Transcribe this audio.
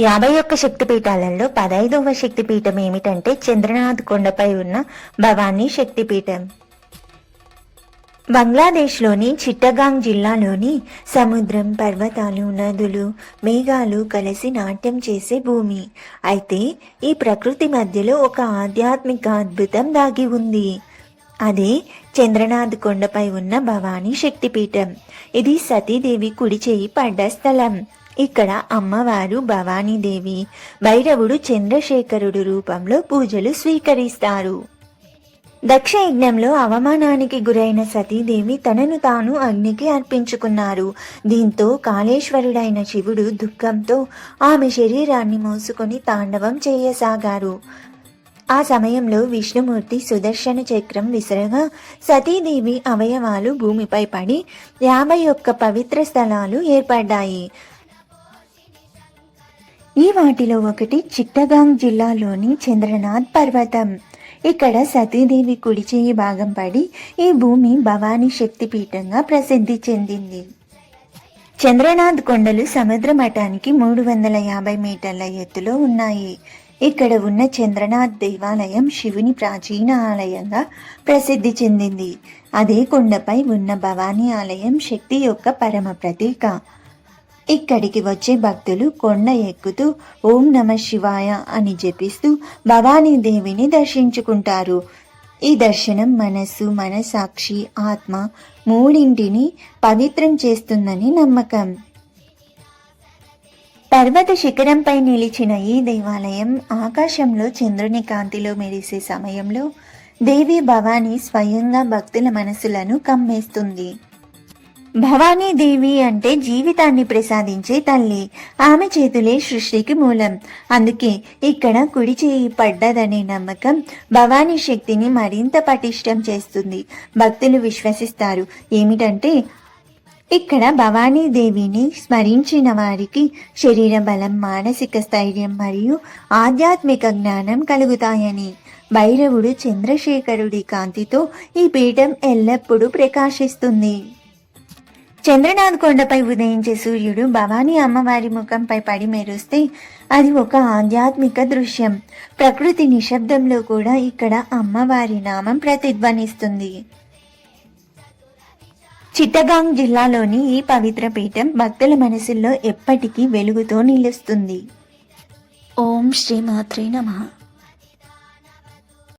యాభై ఒక్క శక్తిపీఠాలలో పదైదవ శక్తిపీఠం ఏమిటంటే చంద్రనాథ్ కొండపై ఉన్న భవానీ శక్తిపీఠం. బంగ్లాదేశ్లోని చిట్టగాంగ్ జిల్లాలోని సముద్రం పర్వతాలు నదులు మేఘాలు కలిసి నాట్యం చేసే భూమి. అయితే ఈ ప్రకృతి మధ్యలో ఒక ఆధ్యాత్మిక అద్భుతం దాగి ఉంది. అదే చంద్రనాథ్ కొండపై ఉన్న భవానీ శక్తిపీఠం. ఇది సతీదేవి కుడి చేయి పడ్డ స్థలం. ఇక్కడ అమ్మవారు భవానీదేవి భైరవుడు చంద్రశేఖరుడు రూపంలో పూజలు స్వీకరిస్తారు. దక్ష యజ్ఞంలో అవమానానికి గురైన సతీదేవి తనను తాను అగ్నికి అర్పించుకున్నారు. దీంతో కాళేశ్వరుడైన శివుడు దుఃఖంతో ఆమె శరీరాన్ని మోసుకొని తాండవం చేయసాగారు. ఆ సమయంలో విష్ణుమూర్తి సుదర్శన చక్రం విసరగా సతీదేవి అవయవాలు భూమిపై పడి యాభై ఒక్క పవిత్ర స్థలాలు ఏర్పడ్డాయి. ఈ వాటిలో ఒకటి చిట్టగాంగ్ జిల్లాలోని చంద్రనాథ్ పర్వతం. ఇక్కడ సతీదేవి కుడి చేయి భాగం పడి ఈ భూమి భవానీ శక్తిపీఠంగా ప్రసిద్ధి చెందింది. చంద్రనాథ్ కొండలు సముద్ర మఠానికి మూడు వందల యాభై మీటర్ల ఎత్తులో ఉన్నాయి. ఇక్కడ ఉన్న చంద్రనాథ్ దేవాలయం శివుని ప్రాచీన ఆలయంగా ప్రసిద్ధి చెందింది. అదే కొండపై ఉన్న భవానీ ఆలయం శక్తి యొక్క పరమ ప్రతీక. ఇక్కడికి వచ్చే భక్తులు కొండ ఎక్కుతూ ఓం నమ శివాయ అని జపిస్తూ భవానీ దేవిని దర్శించుకుంటారు. ఈ దర్శనం మనస్సు మనసాక్షి ఆత్మ మూడింటిని పవిత్రం చేస్తుందని నమ్మకం. పర్వత శిఖరంపై నిలిచిన ఈ దేవాలయం ఆకాశంలో చంద్రుని కాంతిలో మెరిసే సమయంలో దేవి భవానీ స్వయంగా భక్తుల మనసులను కమ్మేస్తుంది. భవానీ దేవి అంటే జీవితాన్ని ప్రసాదించే తల్లి. ఆమె చేతులే సృష్టికి మూలం. అందుకే ఇక్కడ కుడి చేయి పడ్డదనే నమ్మకం భవానీ శక్తిని మరింత పటిష్టం చేస్తుంది. భక్తులు విశ్వసిస్తారు. ఏమిటంటే ఇక్కడ భవానీ దేవిని స్మరించిన వారికి శరీర బలం మానసిక స్థైర్యం మరియు ఆధ్యాత్మిక జ్ఞానం కలుగుతాయని. భైరవుడు చంద్రశేఖరుడి కాంతితో ఈ పీఠం ఎల్లప్పుడూ ప్రకాశిస్తుంది. చంద్రనాథ్ కొండపై ఉదయించే సూర్యుడు భవానీ అమ్మవారి ముఖంపై పడి మెరుస్తే అది ఒక ఆధ్యాత్మిక దృశ్యం. ప్రకృతి నిశ్శబ్దంలో కూడా ఇక్కడ అమ్మవారి నామం ప్రతిధ్వనిస్తుంది. చిట్టగాంగ్ జిల్లాలోని ఈ పవిత్ర పీఠం భక్తుల మనసుల్లో ఎప్పటికీ వెలుగుతో నిలుస్తుంది. ఓం శ్రీ మాత్రే నమః.